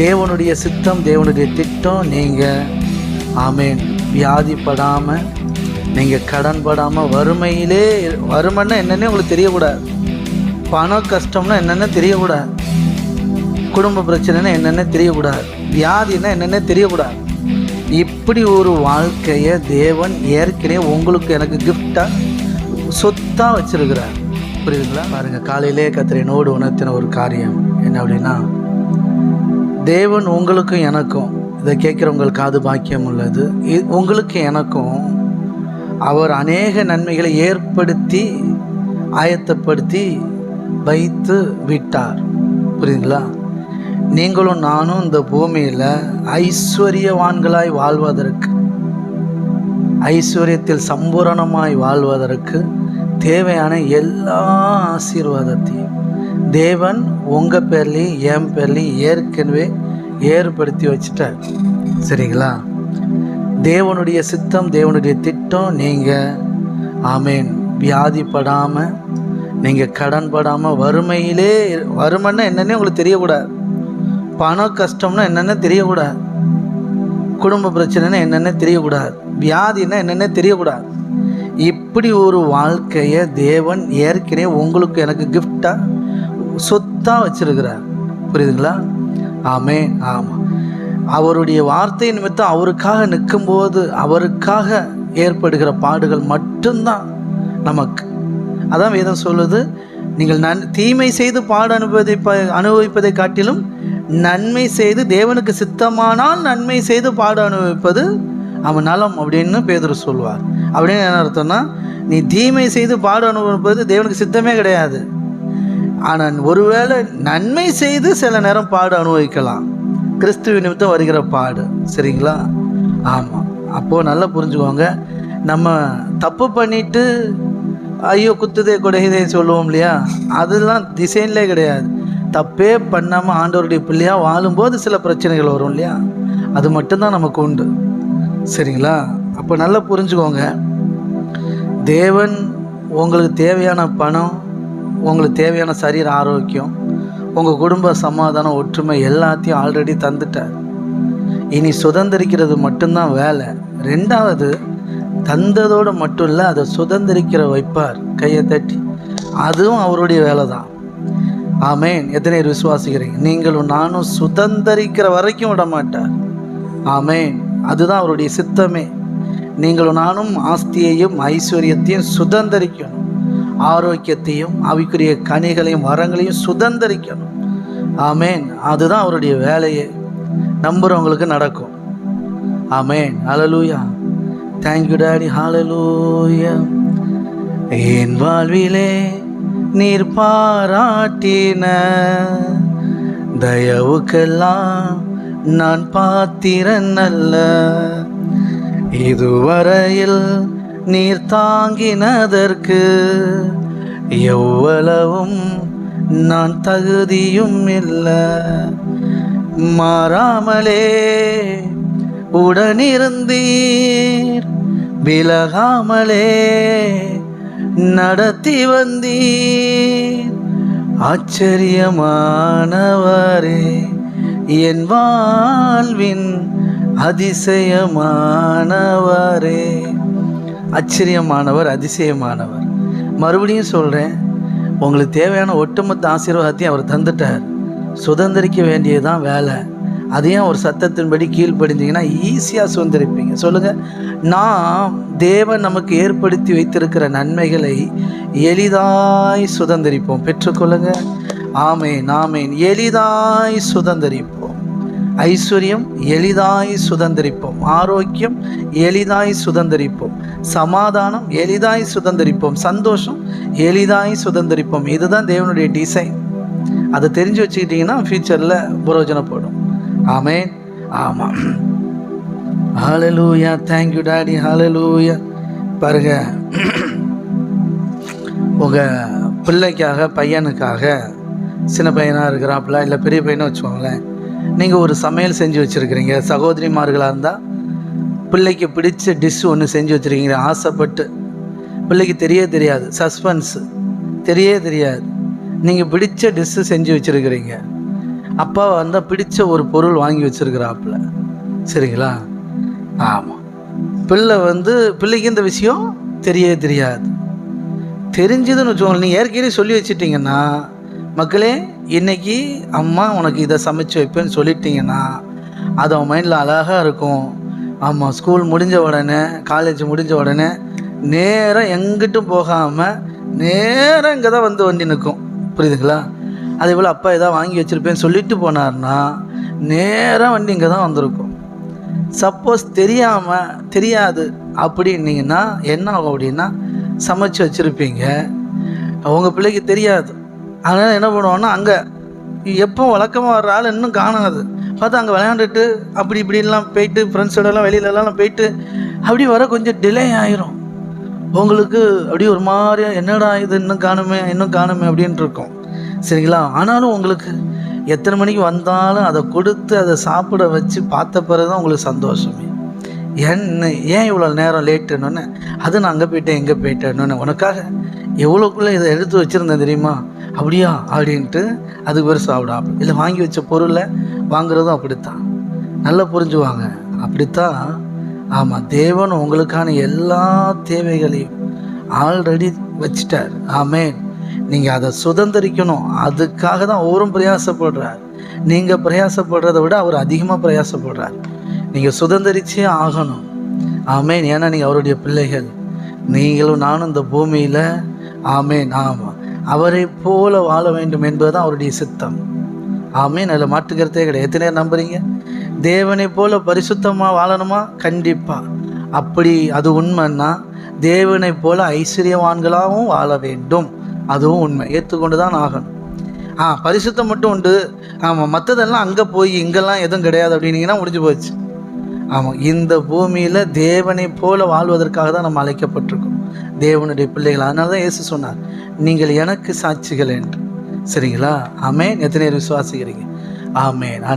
தேவனுடைய சித்தம் தேவனுடைய திட்டம் நீங்கள் ஆமேன். வியாதிப்படாமல் நீங்கள் கடன் படாமல் வறுமையிலே வறுமைன்னா என்னென்னே உங்களுக்கு தெரியக்கூடாது. பண கஷ்டம்னா என்னென்ன தெரியக்கூடாது. குடும்ப பிரச்சனைனா என்னென்ன தெரியக்கூடாது. வியாதினா என்னென்ன தெரியக்கூடாது. இப்படி ஒரு வாழ்க்கையை தேவன் ஏற்கனவே உங்களுக்கு எனக்கு கிஃப்டாக சொத்தாக வச்சுருக்கிறார். புரியுதுங்களா? பாருங்கள் காலையிலே கத்திரினோடு உணர்த்தின ஒரு காரியம். என்ன அப்படின்னா தேவன் உங்களுக்கும் எனக்கும் இதை கேட்குறவங்கள் காது பாக்கியம் உள்ளது. உங்களுக்கு எனக்கும் அவர் அநேக நன்மைகளை ஏற்படுத்தி ஆயத்தப்படுத்தி வைத்து விட்டார். புரியுதுங்களா? நீங்களும் நானும் இந்த பூமியில் ஐஸ்வர்யவான்களாய் வாழ்வதற்கு ஐஸ்வர்யத்தில் சம்பூரணமாய் வாழ்வதற்கு தேவையான எல்லா ஆசீர்வாதத்தையும் தேவன் உங்கள் பேர்லேயும் என் பேர்லேயும் ஏற்கனவே ஏற்படுத்தி வச்சுட்டார். சரிங்களா? தேவனுடைய சித்தம் தேவனுடைய திட்டம் நீங்கள் ஆமேன் வியாதிப்படாமல் நீங்கள் கடன் படாமல் வறுமையிலே வறுமைன்னா என்னன்னே உங்களுக்கு தெரியக்கூடாது. பண கஷ்டம்னா என்னென்ன தெரியக்கூடாது. குடும்ப பிரச்சனைனா என்னென்ன தெரியக்கூடாது. வியாதினா என்னென்ன தெரியக்கூடாது. இப்படி ஒரு வாழ்க்கையை தேவன் ஏற்கனவே உங்களுக்கு எனக்கு கிஃப்டாக சொத்தாக வச்சிருக்கிறார். புரியுதுங்களா? ஆமே. ஆமாம் அவருடைய வார்த்தை நிமித்தம் அவருக்காக நிற்கும்போது அவருக்காக ஏற்படுகிற பாடுகள் மட்டும்தான் நமக்கு. அதான் வேதம் சொல்லுது நீங்கள் நன் தீமை செய்து பாடு அனுபவிப்ப அனுபவிப்பதை காட்டிலும் நன்மை செய்து தேவனுக்கு சித்தமானால் நன்மை செய்து பாடு அனுபவிப்பது அவன் நலம் அப்படின்னு பேதர் சொல்வார் அப்படின்னு என்ன அர்த்தம்னா நீ தீமை செய்து பாடு அனுபவிப்பது தேவனுக்கு சித்தமே கிடையாது. ஆனால் ஒருவேளை நன்மை செய்து சில நேரம் பாடு அனுபவிக்கலாம். கிறிஸ்துவ நிமித்தம் வருகிற பாடு. சரிங்களா? ஆமாம் அப்போது நல்லா புரிஞ்சுக்கோங்க. நம்ம தப்பு பண்ணிட்டு ஐயோ குத்துதே குடையுதே சொல்லுவோம் இல்லையா? அதெல்லாம் திசைன்லே கிடையாது. தப்பே பண்ணாமல் ஆண்டவருடைய பிள்ளையாக வாழும்போது சில பிரச்சனைகள் வரும் இல்லையா? அது மட்டும்தான் நமக்கு உண்டு. சரிங்களா? அப்போ நல்லா புரிஞ்சுக்கோங்க. தேவன் உங்களுக்கு தேவையான பணம் உங்களுக்கு தேவையான சரீர ஆரோக்கியம் உங்கள் குடும்ப சமாதானம் ஒற்றுமை எல்லாத்தையும் ஆல்ரெடி தந்துட்டார். இனி சுதந்திரிக்கிறது மட்டும்தான் வேலை. ரெண்டாவது தந்ததோடு மட்டும் இல்லை அதை சுதந்திரிக்கிற வைப்பார் கையை தட்டி. அதுவும் அவருடைய வேலை தான் ஆமேன். எத்தனை பேர் விசுவாசிக்கிறீங்க? நீங்களும் நானும் சுதந்திரிக்கிற வரைக்கும் விட மாட்டார். ஆமேன். அதுதான் அவருடைய சித்தமே. நீங்களும் நானும் ஆஸ்தியையும் ஐஸ்வர்யத்தையும் சுதந்திரிக்கணும். ஆரோக்கியத்தையும் அவைக்குரிய கனிகளையும் வரங்களையும் சுதந்திரிக்கணும். ஆமேன். அதுதான் அவருடைய வேலையே. நம்புகிறவங்களுக்கு நடக்கும். ஆமேன். அலலூயா தேங்க்யூ டாடி ஹாலலூயா என் வாழ்விலே நீர் பாராட்டின தயவுக்கெல்லாம் நான் பாத்திரன் அல்ல. இதுவரையில் நீர் தாங்கினதற்கு எவ்வளவும் நான் தகுதியும் இல்லை. மாறாமலே உடனிருந்தீர் விலகாமலே நடத்தி வந்தீர். ஆச்சரியமானவரே என் வாழ்வின் அதிசயமானவரே. ஆச்சரியமானவர் அதிசயமானவர். மறுபடியும் சொல்கிறேன் உங்களுக்கு தேவையான ஒட்டுமொத்த ஆசீர்வாதத்தையும் அவர் தந்துட்டார். சுதந்திரிக்க வேண்டியதுதான் வேலை. அதையும் ஒரு சத்தத்தின்படி கீழ்ப்படிந்தீங்கன்னா ஈஸியாக சுதந்திரிப்பீங்க. சொல்லுங்கள் நாம் தேவன் நமக்கு ஏற்படுத்தி வைத்திருக்கிற நன்மைகளை எளிதாய் சுதந்திரிப்போம். பெற்றுக்கொள்ளுங்க. ஆமேன் ஆமேன். எளிதாய் சுதந்திரிப்போம். ஐஸ்வர்யம் எளிதாய் சுதந்திரிப்போம். ஆரோக்கியம் எளிதாய் சுதந்திரிப்போம். சமாதானம் எளிதாய் சுதந்திரிப்போம். சந்தோஷம் எளிதாய் சுதந்திரிப்போம். இதுதான் தேவனுடைய டிசைன் அதை தெரிஞ்சு வச்சுக்கிட்டிங்கன்னா ஃப்யூச்சரில் பிரயோஜனப்படும் ஆமே. ஆமாம் ஹalleluya தேங்க்யூ டாடி ஹalleluya பாருங்க. உங்கள் பிள்ளைக்காக பையனுக்காக சின்ன பையனாக இருக்கிறாப்புல இல்லை பெரிய பையனை வச்சுக்கோங்களேன். நீங்கள் ஒரு சமையல் செஞ்சு வச்சுருக்கிறீங்க சகோதரிமார்களாக இருந்தால் பிள்ளைக்கு பிடிச்ச டிஷ் ஒன்று செஞ்சு வச்சுருக்கீங்க ஆசைப்பட்டு. பிள்ளைக்கு தெரிய தெரியாது சஸ்பென்ஸு தெரியவே தெரியாது. நீங்கள் பிடிச்ச டிஷ்ஷு செஞ்சு வச்சுருக்கிறீங்க. அப்பா வந்தால் பிடிச்ச ஒரு பொருள் வாங்கி வச்சிருக்கிறாப்புல. சரிங்களா? ஆமாம் பிள்ளை வந்து பிள்ளைக்கு இந்த விஷயம் தெரியவே தெரியாது. தெரிஞ்சதுன்னு வச்சுக்கோங்களேன் நீங்கள் ஏற்கனவே சொல்லி வச்சிட்டிங்கன்னா மக்களே இன்னைக்கு அம்மா உனக்கு இதை சமைச்சு வைப்பேன்னு சொல்லிட்டீங்கன்னா அது அவன் மைண்டில் அழகாக இருக்கும். ஆமாம் ஸ்கூல் முடிஞ்ச உடனே காலேஜ் முடிஞ்ச உடனே நேராக எங்கிட்டும் போகாமல் நேராக இங்கே தான் வந்து வண்டி நிற்கும். புரியுதுங்களா? அதே போல் அப்பா எதாவது வாங்கி வச்சுருப்பேன்னு சொல்லிட்டு போனார்னா நேராக வண்டி இங்கே தான் வந்திருக்கும். சப்போஸ் தெரியாமல் தெரியாது அப்படின்னீங்கன்னா என்ன ஆகும் அப்படின்னா சமைச்சு வச்சுருப்பீங்க. உங்கள் பிள்ளைக்கு தெரியாது. அதனால் என்ன பண்ணுவோன்னா அங்கே எப்போ வழக்கமாக வர்ற ஆள் இன்னும் காணாது பார்த்தா அங்கே விளையாண்டுட்டு அப்படி இப்படிலாம் போயிட்டு ஃப்ரெண்ட்ஸோடலாம் வெளியிலலாம் போயிட்டு அப்படி வர கொஞ்சம் டிலே ஆயிரும். உங்களுக்கு அப்படியே ஒரு மாதிரி என்னடா இது இன்னும் காணுமே இன்னும் காணுமே அப்படின்ட்டு இருக்கும். சரிங்களா? ஆனாலும் உங்களுக்கு எத்தனை மணிக்கு வந்தாலும் அதை கொடுத்து அதை சாப்பிட வச்சு பார்த்த பிறகு தான் உங்களுக்கு சந்தோஷமே. என்ன ஏன் இவ்வளோ நேரம் லேட்டுன்னு அது நான் அங்கே போயிட்டேன் எங்கே போயிட்டேன்னு உனக்காக எவ்வளோக்குள்ளே இதை எடுத்து வச்சுருந்தேன் தெரியுமா? அப்படியா அப்படின்ட்டு அதுக்கு பெருசு சாப்பிடா இல்லை வாங்கி வச்ச பொருளை வாங்குறதும் அப்படித்தான். நல்லா புரிஞ்சுவாங்க. அப்படித்தான் ஆமாம் தேவன் உங்களுக்கான எல்லா தேவைகளையும் ஆல்ரெடி வச்சிட்டார். ஆமேன். நீங்கள் அதை சுதந்திரிக்கணும். அதுக்காக தான் அவரும் பிரயாசப்படுறார். நீங்கள் பிரயாசப்படுறதை விட அவர் அதிகமாக பிரயாசப்படுறார். நீங்கள் சுதந்திரிச்சே ஆகணும். ஆமேன். ஏன்னா நீங்கள் அவருடைய பிள்ளைகள். நீங்களும் நானும் இந்த பூமியில். ஆமேன். ஆமாம் அவரை போல வாழ வேண்டும் என்பதுதான் அவருடைய சித்தம். ஆமே அதில் மாற்றுக்கிறதே கிடையாது. எத்தனை நேரம் நம்புறீங்க? தேவனை போல பரிசுத்தமாக வாழணுமா? கண்டிப்பாக அப்படி அது உண்மைன்னா தேவனை போல ஐஸ்வர்யவான்களாகவும் வாழ வேண்டும். அதுவும் உண்மை. ஏற்றுக்கொண்டு தான் ஆகணும். ஆ பரிசுத்தம் மட்டும் உண்டு. ஆமாம் மற்றதெல்லாம் அங்கே போய் இங்கெல்லாம் எதுவும் கிடையாது அப்படின்னீங்கன்னா முடிஞ்சு போச்சு. ஆமாம் இந்த பூமியில் தேவனை போல வாழ்வதற்காக தான் நம்ம அழைக்கப்பட்டிருக்கோம். தேவனுடைய பிள்ளைகள். அதனால தான் இயேசு சொன்னார் நீங்கள் எனக்கு சாட்சிகள் என்று. சரிங்களா? ஆமேன். எத்தனை பேர் விசுவாசிக்கிறீங்க? ஆமேன். ஆனால்